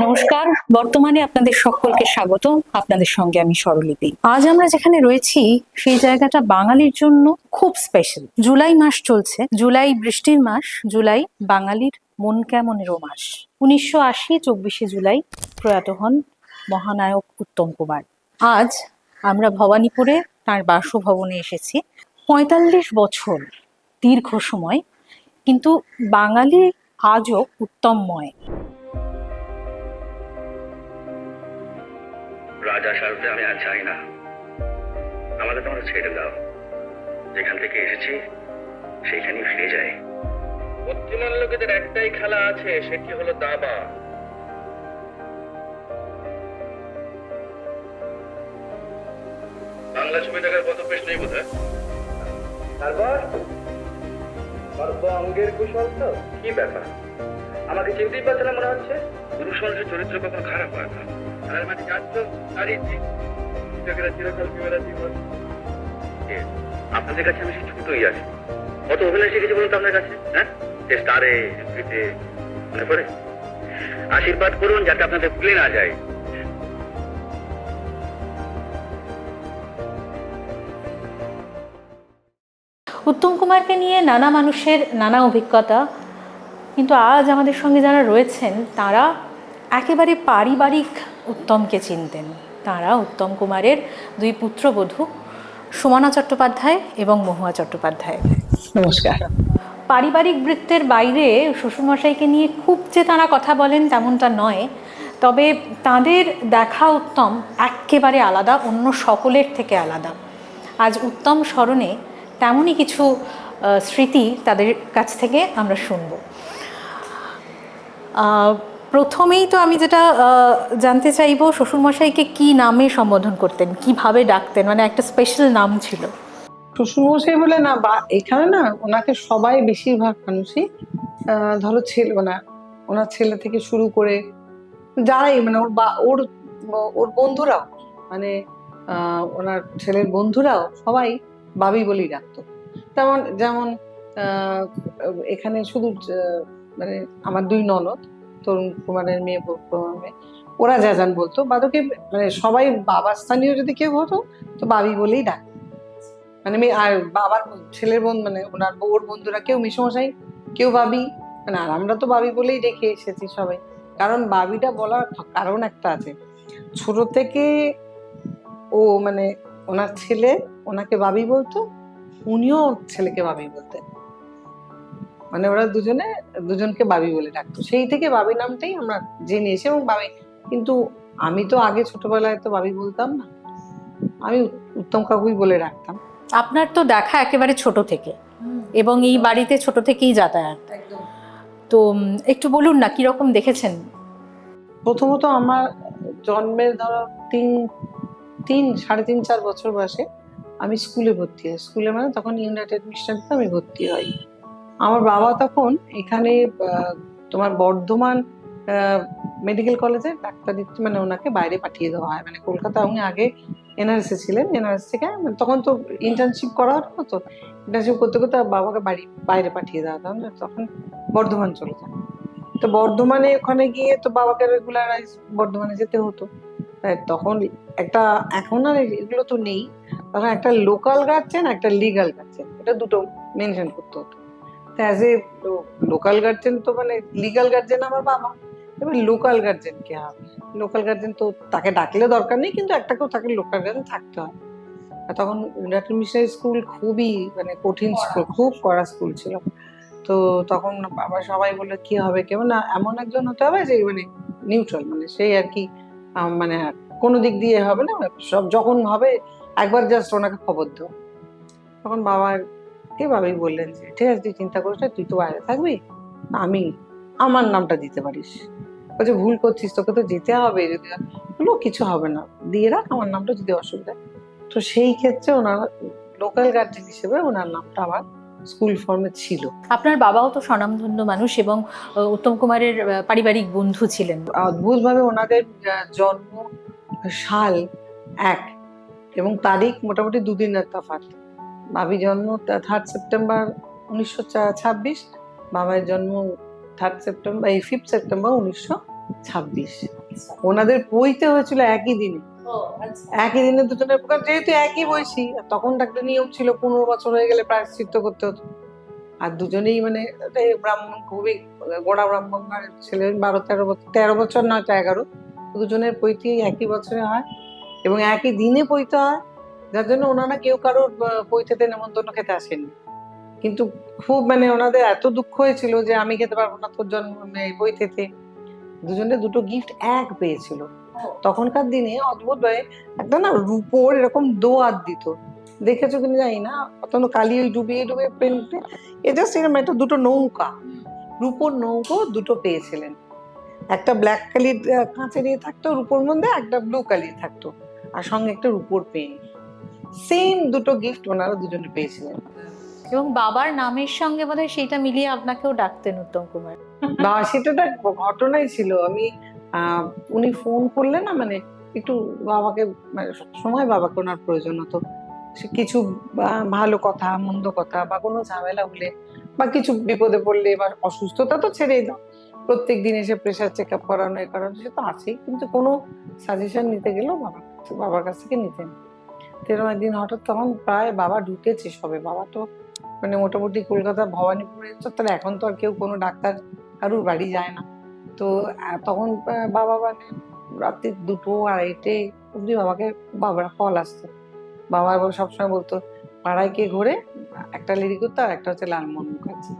নমস্কার, বর্তমানে আপনাদের সকলকে স্বাগত। আপনাদের সঙ্গে আমি স্বরলিপি। আজ আমরা যেখানে রয়েছি, সেই জায়গাটা বাঙালির জন্য খুব স্পেশাল জুলাই মাস চলছে। জুলাই বৃষ্টির মাস, জুলাই বাঙালির মন কেমনেরও মাস। উনিশশো আশি, চব্বিশে জুলাই প্রয়াত হন মহানায়ক উত্তম কুমার। আজ আমরা ভবানীপুরে তার বাসভবনে এসেছি। পঁয়তাল্লিশ বছর দীর্ঘ সময়, কিন্তু বাঙালি আজও উত্তমময়। রাজা সাজতে আমি আর চাই না। আমাকে তোমরা ছেড়ে দাও। যেখান থেকে এসেছি সেইখানেই ফিরে যাই। বুদ্ধিমান লোকেদের একটাই খেলা আছে সেটি হলো দাবা। বাংলা ছবি দেখার কত পেশ নেই বোধ তারপর? সর্ব অঙ্গের কুশল তো? কি ব্যাপার? আমাকে চিনতেই পারছে না মনে হচ্ছে? পুরুষ মানুষের চরিত্র কখনো খারাপ হয় না। তারই ঠিক চিরকাল জীবন আপনাদের কাছে আমি আছি কত অভিনয় শিখেছি বলুন তো আপনার কাছে হ্যাঁ স্টারে মনে পড়ে আশীর্বাদ করুন যাতে আপনাদের ভুলে না যায় উত্তম কুমারকে নিয়ে নানা মানুষের নানা অভিজ্ঞতা, কিন্তু আজ আমাদের সঙ্গে যারা রয়েছেন, তারা একেবারে পারিবারিক উত্তমকে চিনতেন। তারা উত্তম কুমারের দুই পুত্রবধূ সুমনা চট্টোপাধ্যায় এবং মহুয়া চট্টোপাধ্যায়। নমস্কার। পারিবারিক বৃত্তের বাইরে শ্বশুরমশাইকে নিয়ে খুব যে তারা কথা বলেন তেমনটা নয় তবে তাদের দেখা উত্তম একেবারে আলাদা অন্য সকলের থেকে আলাদা। আজ উত্তম স্মরণে তেমনই কিছু স্মৃতি তাদের কাছ থেকে আমরা শুনব। প্রথমেই তো আমি যেটা জানতে চাইব শ্বশুরমশাইকে কি নামে সম্বোধন করতেন? কীভাবে ডাকতেন? মানে একটা স্পেশাল নাম ছিল। শ্বশুরমশাই বলে না, বা এখানে না ওনাকে সবাই বেশিরভাগ মানুষই ধরো ছেলে ওনা ওনার ছেলে থেকে শুরু করে যারাই মানে ওর বা, ওর ওর বন্ধুরাও মানে ওনার ছেলের বন্ধুরাও সবাই বাবি বলেই ডাকতো। তেমন যেমন এখানে শুধু মানে আমার দুই ননদ তরুণ কুমারের মেয়ে প্রভার মেয়ে ওরা যা যান বলতো। বাদকে মানে সবাই বাবা স্থানীয় যদি কেউ হতো, তো বাবি বলেই ডাক। মানে মেয়ে, আর বাবার ছেলের বোন মানে ওনার বউর বন্ধুরা কেউ মিশমশাই, কেউ বাবি। মানে আর আমরা তো বাবি বলেই রেখে এসেছি সবাই। কারণ বাবিটা বলার কারণ একটা আছে। ছোট থেকে ও মানে ওনার ছেলে, ওনাকে বাবি বলতো, উনিও ছেলেকে বাবি বলতেন। মানে ওরা দুজনে দুজনকে বাবি বলে ডাকতো। সেই থেকে বাবি নামটাই আমরা জেনে এসে এবং বাবি কিন্তু আমি তো আগে ছোটবেলায় তো বাবি বলতাম না। আমি উত্তম কাকুই বলে রাখতাম। আপনার তো দেখা একেবারে ছোট থেকে এবং এই বাড়িতে ছোট থেকেই যাতায়াত। তো একটু বলুন না কীরকম দেখেছেন? প্রথমত আমার জন্মের ধরো তিন তিন সাড়ে তিন চার বছর বয়সে আমি স্কুলে ভর্তি হই। স্কুলে মানে তখন ইউনাইটেড মিশনতে আমি ভর্তি হই। আমার বাবা তখন এখানে তোমার বর্ধমান মেডিকেল কলেজে ডাক্তারি মানে ওনাকে বাইরে পাঠিয়ে দেওয়া হয়। মানে কলকাতা উনি আগে এনআরএসে ছিলেন এনআরএস থেকে মানে তখন তো ইন্টার্নশিপ করা হতো তো ইন্টার্নশিপ করতে করতে বাবাকে বাড়ি, বাইরে পাঠিয়ে দেওয়া হতো। তখন বর্ধমান চলে যান। তো বর্ধমানে ওখানে গিয়ে তো বাবাকে রেগুলারাইজ বর্ধমানে যেতে হতো। তখন একটা, এখন আর এগুলো তো নেই। তখন একটা লোকাল গার্জেন একটা লিগাল গার্জেন এটা দুটো মেনশন করতে হতো। অ্যাজ এ লোকাল গার্জেন তো মানে লিগাল গার্জেন আমার বাবা। এবার লোকাল গার্জেন কে হবে? লোকাল গার্জেন তো তাকে ডাকলে দরকার নেই কিন্তু একটা কেউ তাকে লোকাল গার্জেন থাকতে হয় আর তখন ইউনাইটেড মিশনারি স্কুল খুবই মানে কঠিন স্কুল খুব কড়া স্কুল ছিল। তো তখন আবার সবাই বলে কি হবে কেমন না এমন একজন হতে হবে যে মানে নিউট্রাল মানে সেই আর কি মানে কোনো দিক দিয়ে হবে না সব যখন হবে একবার জাস্ট ওনাকে খবর দেবো। তখন বাবার কে বাবাই বললেন যে ঠিক আছে তুই চিন্তা করিস তুই তো বাইরে থাকবি আমি আমার নামটা দিতে পারিস। বলছে ভুল করছিস তোকে তো যেতে হবে যদি বলল কিছু হবে না দিয়ে রাখ আমার নামটা যদি অসুবিধা তো সেই ক্ষেত্রে ওনার লোকাল গার্জেন হিসেবে ওনার নামটা আমার স্কুল ফর্মে ছিল। আপনার বাবাও তো স্বনামধন্য মানুষ এবং উত্তম কুমারের পারিবারিক বন্ধু ছিলেন। অদ্ভুতভাবে ওনাদের জন্ম সাল এক এবং তারিখ মোটামুটি দুদিনের তফাৎ। বাবি জন্ম থার্ড সেপ্টেম্বর উনিশশো ছাব্বিশ বাবার জন্ম থার্ড সেপ্টেম্বর এই ফিফথ সেপ্টেম্বর উনিশশো ছাব্বিশ। ওনাদের বইতে হয়েছিল একই দিনে। একই দিনে দুজনের প্রকার যেহেতু একই বয়সী তখন একটা নিয়ম ছিল পনেরো বছর হয়ে গেলে প্রায়শ্চিত্ত করতে হতো। আর দুজনেই মানে ব্রাহ্মণ খুবই গোড়া ব্রাহ্মণ ছেলে বারো তেরো বছর তেরো বছর নয়তো এগারো। দুজনের পৈতে একই বছরে হয় এবং একই দিনে পৈতে হয়। যার জন্য ওনারা কেউ কারোর পৈতেতে নেমন্তন্ন খেতে আসেননি। কিন্তু খুব মানে ওনাদের এত দুঃখ হয়েছিল যে আমি খেতে পারব না, তোর জন্ম বইতেতে দুজনে দুটো গিফট এক পেয়েছিল। তখনকার দিনে অদ্ভুত ভাবে একটা না রূপোর এরকম দোয়াত দিত। দেখেছ কিনা জানি না, অত্যন্ত কালি ওই ডুবিয়ে ডুবিয়ে প্রিন্টে এ জাস্ট এরকম একটা দুটো নৌকা, রূপোর নৌকো দুটো পেয়েছিলেন। একটা ব্ল্যাক কালির কাঁচে ইয়ে থাকতো রূপোর মধ্যে, একটা ব্লু কালির থাকতো। আর সঙ্গে একটা রূপোর পেন। সেম দুটো গিফট ওনারা দুজনে পেয়েছিলেন। এবং বাবার নামের সঙ্গে বোধহয় সেটা মিলিয়ে আপনাকেও ডাকতেন উত্তম কুমার। না সেটা ঘটনাই ছিল। আমি উনি ফোন করলে না মানে একটু বাবাকে মানে সময় বাবাকে ওনার প্রয়োজন হতো। কিছু ভালো কথা মন্দ কথা বা কোনো ঝামেলা হলে বা কিছু বিপদে পড়লে বা অসুস্থতা তো ছেড়েই দাও। প্রত্যেক দিন এসে প্রেশার চেক আপ করানো এ করানো সে তো আছেই। কিন্তু কোনো সাজেশন নিতে গেলেও বাবা বাবার কাছ থেকে নিতেন। তো এরকম একদিন হঠাৎ তখন প্রায় বাবা ঢুকেছে সবে। বাবা তো মানে মোটামুটি কলকাতা, ভবানীপুরে চত্বরে এখন তো আর কেউ কোনো ডাক্তার কারুর বাড়ি যায় না। তো তখন বাবা মানে রাত্রি দুটো আড়াইটে অব্দি বাবাকে, বাবার কল আসতো বাবা সবসময় বলতো, পাড়ায় কে ঘুরে? একটা লেডি করতো আর একটা হচ্ছে লালমোহন মুখার্জি।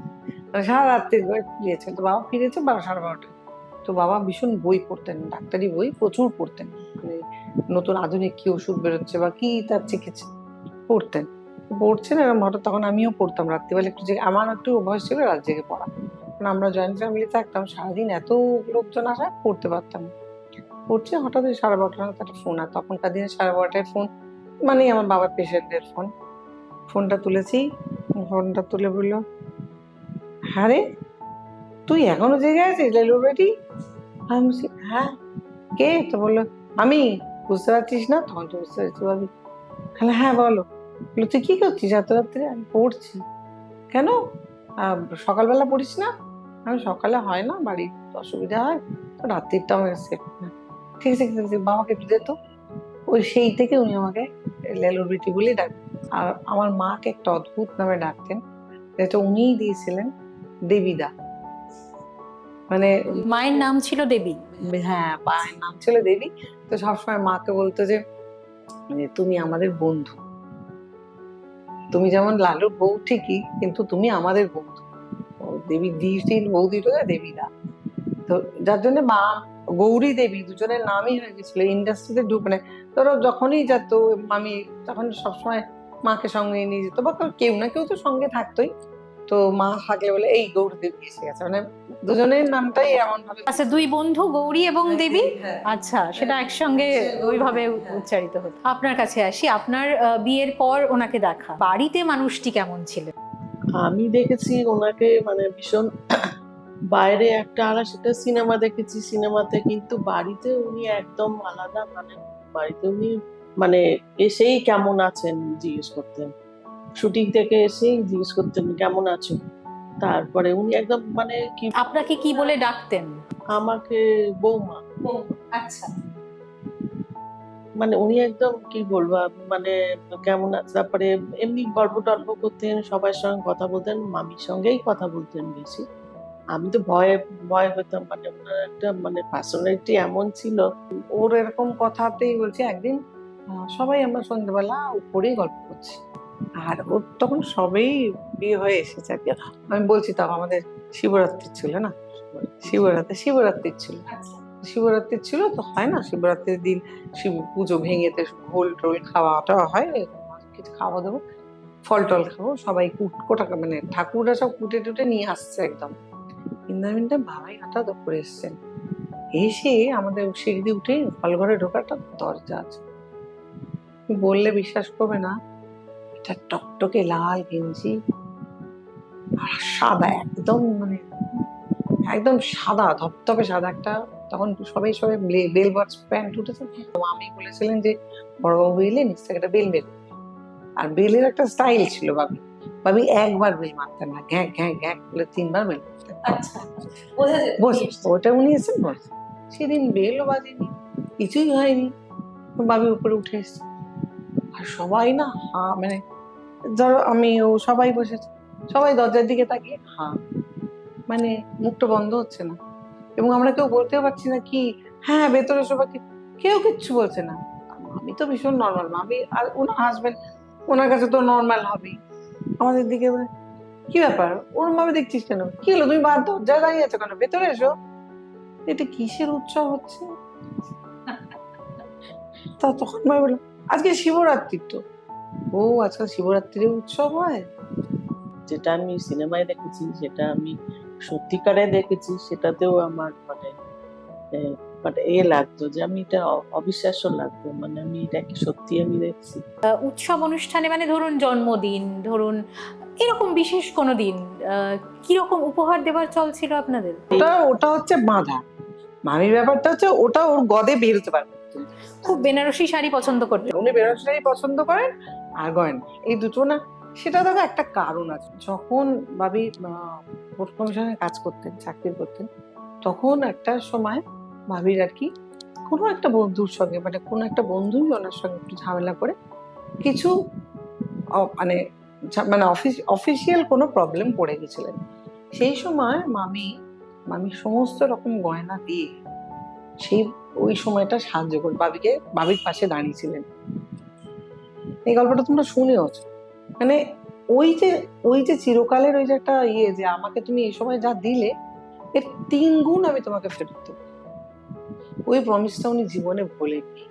মানে সারা রাত্রি ঘরে ফিরেছে। তো বাবা ফিরেছে বারো, সাড়ে বারোটা। তো বাবা ভীষণ বই পড়তেন, ডাক্তারি বই প্রচুর পড়তেন। মানে নতুন আধুনিক কি ওষুধ বেরোচ্ছে বা কি তার চিকিৎসা পড়তেন পড়ছেন এরকম হঠাৎ তখন আমিও পড়তাম রাত্রিবেলা একটু জেগে, আমার একটু অভ্যাস ছিল রাত জেগে পড়া। কারণ আমরা জয়েন্ট ফ্যামিলি থাকতাম, সারাদিন এত লোকজন আসা পড়তে পারতাম। পড়ছে হঠাৎ ওই সাড়ে বারোটা নাগাদ একটা ফোন আর তখনকার দিনে সাড়ে বারোটায় ফোন মানে আমার বাবার পেশেন্টের ফোন ফোনটা তুলেছি ফোনটা তুলে বলল হ্যাঁ রে তুই এখনও জেগে আছিস? লেলুর বেটি আমি হ্যাঁ। কে? তো বলল, আমি। বুঝতে পারছিস না? তখন তো বুঝতে পারছি ভাবি হ্যাঁ হ্যাঁ বলো। বলল, তুই কি করছিস এত রাত্রে আমি পড়ছি। কেন? সকালবেলা পড়িস না? আমি সকালে হয় না, বাড়ির অসুবিধা হয়, তো রাত্রিরটা আমার সেফ না ঠিক আছে ঠিক আছে, বাবাকে একটু দে তো। ওই সেই থেকে উনি আমাকে লেলোর বিটি বলে ডাক আর আমার মাকে একটা অদ্ভুত নামে ডাকতেন, যেটা উনিই দিয়েছিলেন দেবীদা। মানে মায়ের নাম ছিল দেবী। হ্যাঁ মায়ের নাম ছিল দেবী। তো সবসময় মাকে বলতো যে মানে তুমি আমাদের বন্ধু। তুমি যেমন লালুর বউ ঠিকই কিন্তু তুমি আমাদের বন্ধু। দেবী দেবীদা তো যার জন্য মা গৌরী দেবী দুজনের নামই হয়ে গেছিল ইন্ডাস্ট্রিতে ঢুক মানে ধরো যখনই যেত আমি তখন সবসময় মাকে সঙ্গে নিয়ে যেত বা কেউ না কেউ তো সঙ্গে থাকতোই। তো মা থাকলে বলে এই গৌরী দেবী এসে গেছে। মানে দুজনের নামটাই এমন ভাবে আচ্ছা দুই বন্ধু গৌরী এবং দেবী? হ্যাঁ। আচ্ছা সেটা একসঙ্গে ওইভাবে উচ্চারিত হতো। আপনার কাছে আসি আপনার আহ, বিয়ের পর ওনাকে দেখা। বাড়িতে মানুষটি কেমন ছিল? আমি দেখেছি ওনাকে মানে ভীষণ বাইরে একটা আলাদা সিনেমা দেখেছি সিনেমাতে কিন্তু বাড়িতে উনি একদম আলাদা মানে বাড়িতে উনি মানে এসেই কেমন আছেন জিজ্ঞেস করতেন। শুটিং থেকে এসেই জিজ্ঞেস করতেন কেমন আছো? তারপরে উনি একদম মানে কি আপনাকে কি বলে ডাকতেন? আমাকে বৌমা। আচ্ছা। মানে উনি একদম কি বলব মানে কেমন আছে তারপরে এমনি গল্প টল্প করতেন সবার সঙ্গে কথা বলতেন মামির সঙ্গেই কথা বলতেন বেশি। আমি তো ভয়ে ভয় হতাম মানে ওনার একটা মানে পার্সোনালিটি এমন ছিল। ওর এরকম কথাতেই বলছি একদিন সবাই আমরা সন্ধ্যেবেলা উপরেই গল্প করছি। আর ওর তখন সবেই বিয়ে হয়ে এসেছে আর কি। আমি বলছি তো আমাদের শিবরাত্রি ছিল না? শিবরাত্রি শিবরাত্রি ছিল। শিবরাত্রি ছিল তো হয় না? শিবরাত্রির দিন শিব পুজো ভেঙেতে ঘোল টোল খাওয়াটা হয় কিছু খাওয়া দেবো ফল টল খাব সবাই কুট কোটা মানে ঠাকুররা সব কুটে টুটে নিয়ে আসছে একদম। ইন্দ্রামিনটা বাবাই হঠাৎ উপরে এসছেন এসে আমাদের সিঁড়ি উঠে হলঘরে ঢোকাটা দরজা আছে। বললে বিশ্বাস করবে না এটা টকটকে লাল গেঞ্জি আর সাদা একদম মানে একদম সাদা ধপধপে সাদা একটা। তখন সবাই সবাই বেল বক্স প্যান্ট উঠেছে। তো আমি বলেছিলেন যে বড়বাবু এলে নিচ থেকে একটা বেল বেল আর বেলের একটা স্টাইল ছিল বাবি বাবি একবার বেল মারতেন না ঘ্যাঁ ঘ্যাঁ ঘ্যাঁ বলে তিনবার বেল মারতেন আচ্ছা বসে ওটা উনি এসেছেন বলছে সেদিন বেলও বাজেনি কিছুই হয়নি। বাবি উপরে উঠে এসছে। আর সবাই না হা মানে ধরো আমি ও সবাই বসেছে সবাই দরজার দিকে তাকিয়ে হা মানে মুখটা বন্ধ হচ্ছে না। এবং আমরা কেউ বলতেও পারছি না কি হ্যাঁ ভেতরে সবাই কেউ কিচ্ছু বলছে না। আমি তো ভীষণ নর্মাল মামি আর ওনার হাজবেন্ড ওনার কাছে তো নর্মাল হবেই। আমাদের দিকে বলে, কি ব্যাপার? ওরম ভাবে দেখছিস কেন? কি হলো? তুমি বাদ দরজায় দাঁড়িয়ে আছো কেন? ভেতরে এসো। এটা কিসের উৎসব হচ্ছে? তা তখন ভাই বললাম আজকে শিবরাত্রি তো। ও আজকাল শিবরাত্রির উৎসব হয়? যেটা আমি সিনেমায় দেখেছি যেটা আমি সত্যিকারে দেখেছি সেটাতেও আমার মানে এ, মানে এ লাগতো যে আমি এটা অবিশ্বাস্য লাগতো মানে আমি এটা কি সত্যি আমি দেখছি। উৎসব অনুষ্ঠানে মানে ধরুন জন্মদিন ধরুন এরকম বিশেষ কোনো দিন আহ, কীরকম উপহার দেওয়ার চল ছিল আপনাদের? ওটা ওটা হচ্ছে বাঁধা। মামির ব্যাপারটা হচ্ছে ওটা ওর গদে বেরোতে পারবে খুব বেনারসি শাড়ি পছন্দ করতেন। উনি বেনারসিটাই পছন্দ করেন আর গয়না এই দুটো না, সেটা দেখো একটা কারণ আছে। যখন ভাবি পোস্ট কমিশনে কাজ করতেন, চাকরি করতেন, তখন একটা সময় ভাবির আর কি, কোনো একটা বন্ধুর সঙ্গে মানে কোনো একটা বন্ধুই ওনার সঙ্গে একটু ঝামেলা করে কিছু মানে মানে অফিস অফিসিয়াল কোনো প্রবলেম পড়ে গেছিলেন। সেই সময় মামি মামি সমস্ত রকম গয়না দিয়ে সেই, ওই সময়টা সাহায্য করে বাবিকে বাবির পাশে দাঁড়িয়েছিলেন এই গল্পটা তোমরা শুনেওছ মানে ওই যে ওই যে চিরকালের ওই যে একটা ইয়ে যে আমাকে তুমি এই সময় যা দিলে, এর তিন গুণ আমি তোমাকে ফেরত দেবো। ওই প্রমিসটা উনি জীবনে ভোলেননি।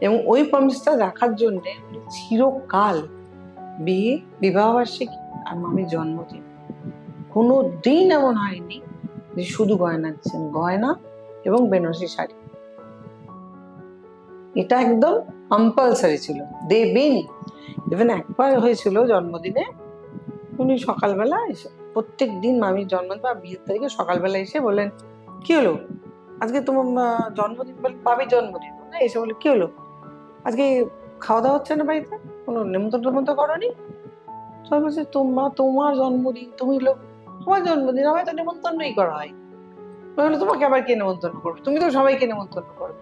এবং ওই প্রমিসটা রাখার জন্য চিরকাল বিয়ে বিবাহ বার্ষিকী আর মামির জন্মদিন। কোনো দিন এমন হয়নি যে শুধু গয়না দিচ্ছেন। গয়না এবং বেনারসি শাড়ি। এটা একদম কম্পালসারি ছিল। দেবেনই ইভেন একবার হয়েছিল জন্মদিনে, উনি সকালবেলা এসে প্রত্যেক দিন মামির জন্মদিন বা বিয়ের তারিখে সকালবেলা এসে বললেন, কি হলো? আজকে তোমার জন্মদিন বলে বাবির জন্মদিন। না এসে বলে, কি হলো? আজকে খাওয়া দাওয়া হচ্ছে না বাড়িতে? কোনো নেমন্তন্ন টেমন্তন্ন করনি? আমি বলছি তোমার তোমার জন্মদিন, তুমি লোক তোমার জন্মদিন, আমায় তো নেমন্তন্নই করা হয় তোমাকে আবার কে নেমন্তন্ন করবে? তুমি তো সবাইকে নেমন্তন্ন করবে।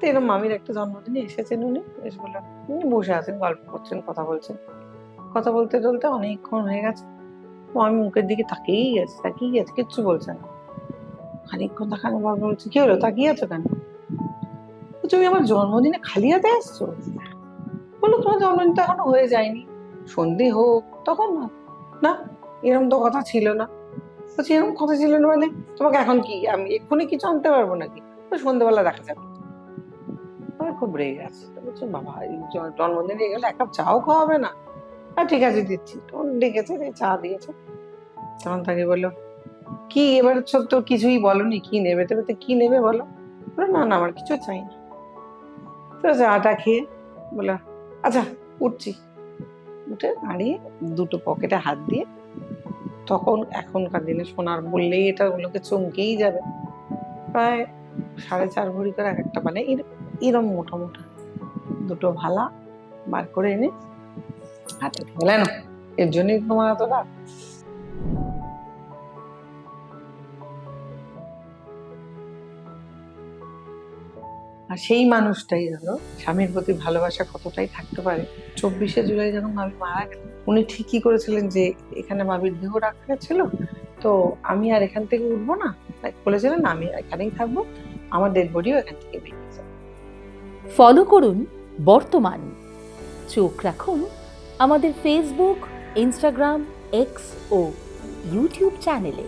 তো এরকম মামির একটা জন্মদিনে এসেছেন উনি। এসে বললেন, উনি বসে আছেন, গল্প করছেন, কথা বলছেন। কথা বলতে বলতে অনেকক্ষণ হয়ে গেছে। আমি মুখের দিকে তাকিয়েই গেছে তাকিয়ে গেছে কিচ্ছু বলছে না। খানিকক্ষণ তাকানো বাবা বলছে, কি হলো, তাকিয়ে আছো কেন? তুমি আমার জন্মদিনে খালি হাতে আসছো? বলল, তোমার জন্মদিন তো এখনও হয়ে যায়নি। সন্ধে হোক, তখন না না এরকম তো কথা ছিল না। বলছি এরকম কথা ছিল না মানে তোমাকে এখন কি, আমি এক্ষুনি কিছু আনতে পারব নাকি? তো সন্ধ্যেবেলা দেখা যাবে। খুব রেগে তো বলছে, বাবা জন্মদিনে গেলে এক কাপ চাও খাওয়াবে না? আর ঠিক আছে, দিচ্ছি। তখন ডেকেছে চা দিয়েছে। তখন তাকে বলল, কি এবার সব তো কিছুই বলনি, কি নেবে? তবে তো কি নেবে বলো? বলল, না না, আমার কিছু চাই না। তো চাটা খেয়ে বলো আচ্ছা উঠছি। উঠে দাঁড়িয়ে দুটো পকেটে হাত দিয়ে তখন এখনকার দিনে সোনার বললেই এটা ওগুলোকে চমকেই যাবে। প্রায় সাড়ে চার ভরি করে এক একটা মানে এর- এরম মোটা মোটা দুটো ভালা বার করে এনে হাতে বলেন এর জন্যই তোমার এত আর সেই মানুষটাই ধরো স্বামীর প্রতি ভালোবাসা কতটাই থাকতে পারে। চব্বিশে জুলাই যখন মামি মারা গেলেন উনি ঠিকই করেছিলেন যে এখানে মামির দেহ রাখা ছিল। তো আমি আর এখান থেকে উঠবো না। বলেছিলেন, আমি এখানেই থাকব। আমার ডেড বডিও এখান থেকে বেরিয়ে ফলো করুন বর্তমান। চোখ রাখুন আমাদের ফেসবুক ইনস্টাগ্রাম এক্স ও ইউটিউব চ্যানেলে